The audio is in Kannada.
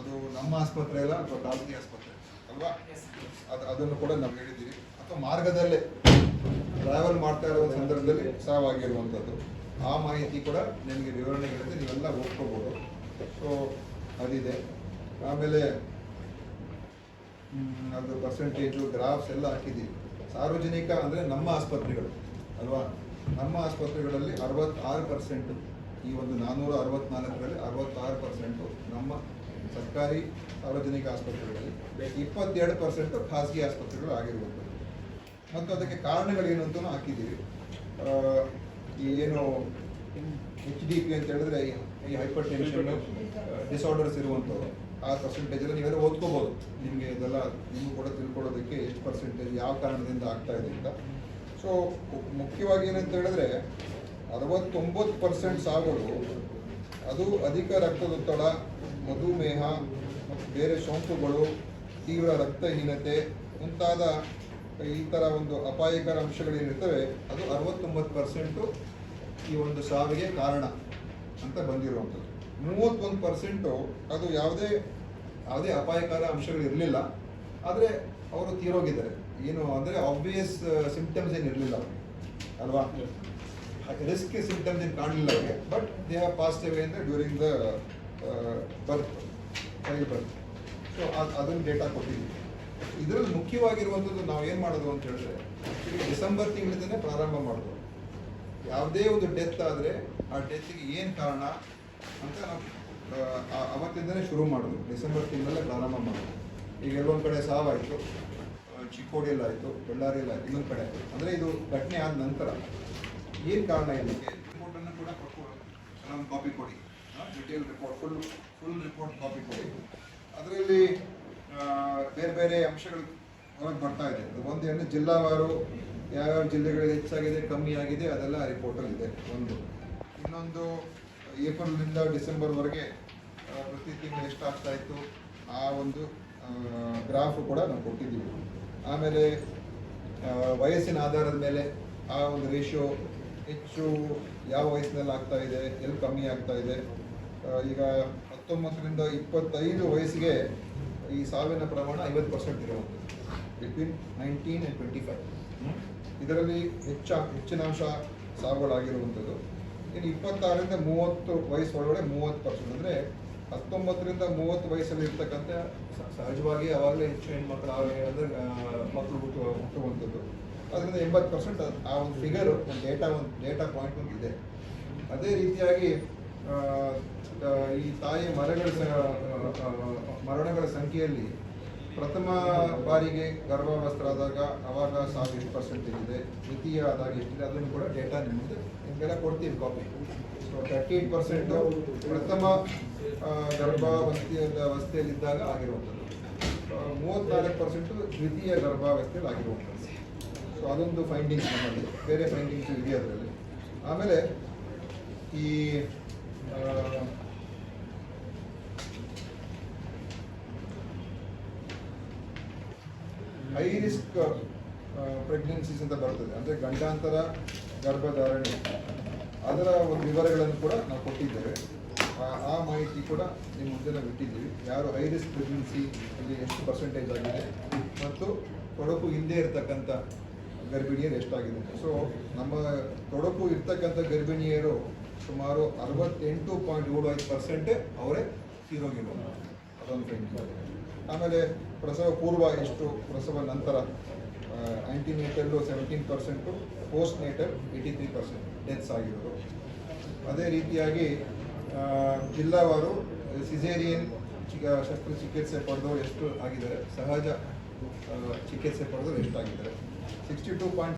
ಅದು ನಮ್ಮ ಆಸ್ಪತ್ರೆ ಅಲ್ಲ ಅಥವಾ ಖಾಸಗಿ ಆಸ್ಪತ್ರೆ ಅಲ್ವಾ? ಅದು ಅದನ್ನು ಕೂಡ ನಾವು ಹೇಳಿದ್ದೀವಿ. ಅಥವಾ ಮಾರ್ಗದಲ್ಲೇ ಟ್ರಾವೆಲ್ ಮಾಡ್ತಾ ಇರೋ ಸಂದರ್ಭದಲ್ಲಿ ಸಾವಾಗಿರುವಂಥದ್ದು ಆ ಮಾಹಿತಿ ಕೂಡ ನಿಮಗೆ ವಿವರಣೆಗಳಿದೆ ನೀವೆಲ್ಲ ಓದ್ಕೋಬೋದು ಸೊ ಅದಿದೆ. ಆಮೇಲೆ ಅದು ಪರ್ಸೆಂಟೇಜು ಗ್ರಾಫ್ಸ್ ಎಲ್ಲ ಹಾಕಿದ್ದೀವಿ. ಸಾರ್ವಜನಿಕ ಅಂದರೆ ನಮ್ಮ ಆಸ್ಪತ್ರೆಗಳು ಅಲ್ವಾ? ನಮ್ಮ ಆಸ್ಪತ್ರೆಗಳಲ್ಲಿ ಅರವತ್ತಾರು ಪರ್ಸೆಂಟು ಈ ಒಂದು ನಾನ್ನೂರ ಅರವತ್ತ್ನಾಲ್ಕರಲ್ಲಿ ಅರವತ್ತಾರು ಪರ್ಸೆಂಟು ನಮ್ಮ ಸರ್ಕಾರಿ ಸಾರ್ವಜನಿಕ ಆಸ್ಪತ್ರೆಗಳಲ್ಲಿ ಇಪ್ಪತ್ತೆರಡು ಪರ್ಸೆಂಟು ಖಾಸಗಿ ಆಸ್ಪತ್ರೆಗಳು ಆಗಿರುವಂಥದ್ದು ಮತ್ತು ಅದಕ್ಕೆ ಕಾರಣಗಳೇನು ಅಂತಲೂ ಹಾಕಿದ್ದೀವಿ. ಏನು ಎಚ್ ಡಿ ಪಿ ಅಂತ ಹೇಳಿದ್ರೆ ಈ- ಹೈಪರ್ ಟೆನ್ಷನ್ ಡಿಸಾರ್ಡರ್ಸ್ ಇರುವಂಥವ್ರು, ಆ ಪರ್ಸೆಂಟೇಜಲ್ಲಿ ನೀವೆಲ್ಲ ಓದ್ಕೋಬೋದು. ನಿಮಗೆ ಇದೆಲ್ಲ ನಿಮಗೂ ಕೂಡ ತಿಳ್ಕೊಳ್ಳೋದಕ್ಕೆ ಎಷ್ಟು ಪರ್ಸೆಂಟೇಜ್ ಯಾವ ಕಾರಣದಿಂದ ಆಗ್ತಾ ಇದೆ ಅಂತ. ಸೊ ಮುಖ್ಯವಾಗಿ ಏನಂತ ಹೇಳಿದ್ರೆ, ಅರವತ್ತೊಂಬತ್ತು ಪರ್ಸೆಂಟ್ ಸಾವುಗಳು ಅದು ಅಧಿಕ ರಕ್ತದೊತ್ತಡ, ಮಧುಮೇಹ ಮತ್ತು ಬೇರೆ ಸೋಂಕುಗಳು, ತೀವ್ರ ರಕ್ತಹೀನತೆ ಮುಂತಾದ ಈ ಥರ ಒಂದು ಅಪಾಯಕರ ಅಂಶಗಳೇನಿರ್ತವೆ, ಅದು ಅರವತ್ತೊಂಬತ್ತು ಪರ್ಸೆಂಟು ಈ ಒಂದು ಸಾವಿಗೆ ಕಾರಣ ಅಂತ ಬಂದಿರುವಂಥದ್ದು. ಮೂವತ್ತೊಂದು ಪರ್ಸೆಂಟು ಅದು ಯಾವುದೇ ಯಾವುದೇ ಅಪಾಯಕರ ಅಂಶಗಳು ಇರಲಿಲ್ಲ ಆದರೆ ಅವರು ತೀರೋಗಿದ್ದಾರೆ. ಏನು ಅಂದರೆ ಆಬ್ವಿಯಸ್ ಸಿಂಪ್ಟಮ್ಸ್ ಏನು ಇರಲಿಲ್ಲ ಅಲ್ವಾ? ರಿಸ್ಕ್ ಸಿಂಟಮ್ಸ್ ಏನು ಕಾಣಲಿಲ್ಲ ಅವರಿಗೆ but they have passed away ಅಂದರೆ during the birth child birth so ಅದು ಅದನ್ನು ಡೇಟಾ ಕೊಟ್ಟಿದ್ದೀವಿ. ಇದರಲ್ಲಿ ಮುಖ್ಯವಾಗಿರುವಂಥದ್ದು ನಾವು ಏನು ಮಾಡೋದು ಅಂತ ಹೇಳಿದ್ರೆ ಡಿಸೆಂಬರ್ ತಿಂಗಳಿಂದನೇ ಪ್ರಾರಂಭ ಮಾಡೋದು. ಯಾವುದೇ ಒಂದು ಡೆತ್ ಆದರೆ ಆ ಡೆತ್ಗೆ ಏನು ಕಾರಣ ಅಂತ ನಾವು ಅವತ್ತಿಂದನೇ ಶುರು ಮಾಡೋದು. ಡಿಸೆಂಬರ್ ತಿಂಗಳಲ್ಲೇ ಪ್ರಾರಂಭ ಮಾಡೋದು. ಈಗ ಎಲ್ಲೊಂದು ಕಡೆ ಸಾವಾಯಿತು ಚಿಕ್ಕೋಡಿಯಲ್ಲಾಯಿತು, ಬಳ್ಳಾರಿಯಲ್ಲಾಯಿತು, ಇನ್ನೊಂದು ಕಡೆ ಅಂದರೆ ಇದು ಘಟನೆ ಆದ ನಂತರ. ಏನು ಕಾರಣ ಇದಕ್ಕೆ ರಿಪೋರ್ಟನ್ನು ಕೂಡ ಕೊಟ್ಕೊಡೋಣ ಒಂದು ಕಾಪಿ ಕೊಡಿ. Detail report full full report copy ಕೊಡಿ. ಅದರಲ್ಲಿ ಬೇರೆ ಬೇರೆ ಅಂಶಗಳು ಹೊರಗೆ ಬರ್ತಾ ಇದೆ. ಒಂದು ಏನು, ಜಿಲ್ಲಾವಾರು ಯಾವ್ಯಾವ ಜಿಲ್ಲೆಗಳು ಹೆಚ್ಚಾಗಿದೆ, ಕಮ್ಮಿ ಆಗಿದೆ, ಅದೆಲ್ಲ ರಿಪೋರ್ಟಲ್ಲಿ ಇದೆ ಒಂದು. ಇನ್ನೊಂದು, ಏಪ್ರಿಲ್ನಿಂದ ಡಿಸೆಂಬರ್ವರೆಗೆ ಪ್ರತಿ ತಿಂಗಳು ಎಷ್ಟಾಗ್ತಾ ಇತ್ತು, ಆ ಒಂದು ಗ್ರಾಫ್ ಕೂಡ ನಾವು ಕೊಟ್ಟಿದ್ದೀವಿ. ಆಮೇಲೆ ವಯಸ್ಸಿನ ಆಧಾರದ ಮೇಲೆ ಆ ಒಂದು ರೇಷಿಯೋ ಹೆಚ್ಚು ಯಾವ ವಯಸ್ಸಿನಲ್ಲಿ ಆಗ್ತಾ ಇದೆ, ಎಲ್ಲಿ ಕಮ್ಮಿ ಆಗ್ತಾ ಇದೆ. ಈಗ ಹತ್ತೊಂಬತ್ತರಿಂದ ಇಪ್ಪತ್ತೈದು ವಯಸ್ಸಿಗೆ ಈ ಸಾವಿನ ಪ್ರಮಾಣ ಐವತ್ತು ಪರ್ಸೆಂಟ್ ಇರುವಂಥದ್ದು between nineteen and twenty five ಇದರಲ್ಲಿ ಹೆಚ್ಚ ಹೆಚ್ಚಿನಾಂಶ ಸಾವುಗಳಾಗಿರುವಂಥದ್ದು. ಇನ್ನು ಇಪ್ಪತ್ತಾರರಿಂದ ಮೂವತ್ತು ವಯಸ್ಸು ಒಳಗಡೆ ಮೂವತ್ತು ಪರ್ಸೆಂಟ್. ಅಂದರೆ ಹತ್ತೊಂಬತ್ತರಿಂದ ಮೂವತ್ತು ವಯಸ್ಸಲ್ಲಿ ಇರ್ತಕ್ಕಂಥ ಸಹಜವಾಗಿ ಅವಾಗಲೇ ಹೆಚ್ಚು ಹೆಣ್ಮಕ್ಳು ಆಗಲಿ ಅಂದರೆ ಮಕ್ಕಳು ಹುಟ್ಟು, ಹುಟ್ಟುವಂಥದ್ದು. ಅದರಿಂದ ಎಂಬತ್ತು ಪರ್ಸೆಂಟ್ ಆ ಒಂದು ಫಿಗರ್ ಒಂದು ಡೇಟಾ ಒಂದು ಡೇಟಾ ಪಾಯಿಂಟ್ ಒಂದು ಇದೆ. ಅದೇ ರೀತಿಯಾಗಿ ಈ ತಾಯಿ ಮರಗಳ ಮರಣಗಳ ಸಂಖ್ಯೆಯಲ್ಲಿ ಪ್ರಥಮ ಬಾರಿಗೆ ಗರ್ಭಾವಸ್ಥರಾದಾಗ ಅವಾಗ ಸಾವಿರ ಎಷ್ಟು ಪರ್ಸೆಂಟ್ ಇದೆ, ದ್ವಿತೀಯ ಆದಾಗ ಎಷ್ಟಿದೆ, ಅದನ್ನು ಕೂಡ ಡೇಟಾ ನಿಮ್ಮದು ನಿಮಗೆಲ್ಲ ಕೊಡ್ತೀವಿ copy so thirty eight percent ಪ್ರಥಮ ಗರ್ಭಾವಸ್ಥೆಯ ಅವಸ್ಥೆಯಲ್ಲಿದ್ದಾಗ ಆಗಿರುವಂಥದ್ದು. ಮೂವತ್ತ್ನಾಲ್ಕು ಪರ್ಸೆಂಟು ದ್ವಿತೀಯ ಗರ್ಭಾವಸ್ಥೆಯಲ್ಲಿ ಆಗಿರುವಂಥದ್ದು. ಸೊ ಅದೊಂದು ಫೈಂಡಿಂಗ್ಸ್ ನಮ್ಮಲ್ಲಿ. ಬೇರೆ ಫೈಂಡಿಂಗ್ಸ್ ಇದೆ ಅದರಲ್ಲಿ? ಆಮೇಲೆ ಈ ಹೈ ರಿಸ್ಕ್ ಪ್ರೆಗ್ನೆನ್ಸೀಸ್ ಅಂತ ಬರ್ತದೆ. ಅಂದರೆ ಗಂಡಾಂತರ, ಗರ್ಭಧಾರಣೆ. ಅದರ ಒಂದು ವಿವರಗಳನ್ನು ಕೂಡ ನಾವು ಕೊಟ್ಟಿದ್ದೇವೆ. ಆ- ಮಾಹಿತಿ ಕೂಡ ನಿಮ್ಮ ಮುಂದೆ ನಾವು ಇಟ್ಟಿದ್ದೀವಿ. ಯಾರು ಹೈ ರಿಸ್ಕ್ ಪ್ರೆಗ್ನೆನ್ಸಿ ಎಷ್ಟು ಪರ್ಸೆಂಟೇಜ್ ಆಗಿದೆ? ಮತ್ತು ಕೊಡಕು ಹಿಂದೆ ಇರತಕ್ಕಂಥ ಗರ್ಭಿಣಿಯರು ಎಷ್ಟಾಗಿದೆ ಸೊ ನಮ್ಮ ತೊಡಕು ಇರ್ತಕ್ಕಂಥ ಗರ್ಭಿಣಿಯರು ಸುಮಾರು ಅರವತ್ತೆಂಟು ಪಾಯಿಂಟ್ ಏಳು ಐದು ಪರ್ಸೆಂಟೇ ಅವರೇ ತೀರೋಗಿರೋ ಅದೊಂದು ಆಮೇಲೆ ಪ್ರಸವ ಪೂರ್ವ ಎಷ್ಟು? ಪ್ರಸವ ನಂತರ antenatal seventeen percent postnatal eighty three percent deaths ಆಗಿರೋದು ಅದೇ ರೀತಿಯಾಗಿ ಜಿಲ್ಲಾವಾರು ಸಿಜೇರಿಯನ್ ಚಿಕ ಶಸ್ತ್ರಚಿಕಿತ್ಸೆ ಪಡೆದವರು ಎಷ್ಟು ಆಗಿದ್ದಾರೆ? ಸಹಜ ಚಿಕಿತ್ಸೆ ಪಡೆದವರು ಎಷ್ಟಾಗಿದ್ದಾರೆ? Sixty two point